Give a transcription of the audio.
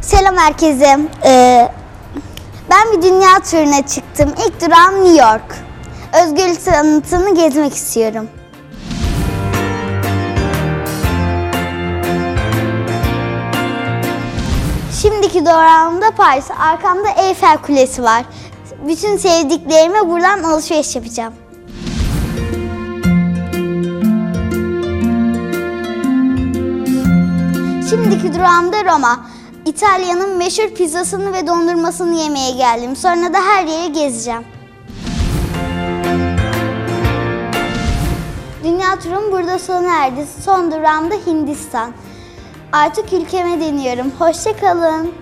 Selam herkese. Ee, ben bir dünya turuna çıktım. İlk durağım New York. Özgürlük tanıtını gezmek istiyorum. Şimdiki durağım da Paris. Arkamda Eyfel Kulesi var. Bütün sevdiklerime buradan alışveriş yapacağım. Şimdiki durağım da Roma. İtalya'nın meşhur pizzasını ve dondurmasını yemeye geldim. Sonra da her yeri gezeceğim. Dünya turum burada sona erdi. Son durağım da Hindistan. Artık ülkeme dönüyorum. Hoşça kalın.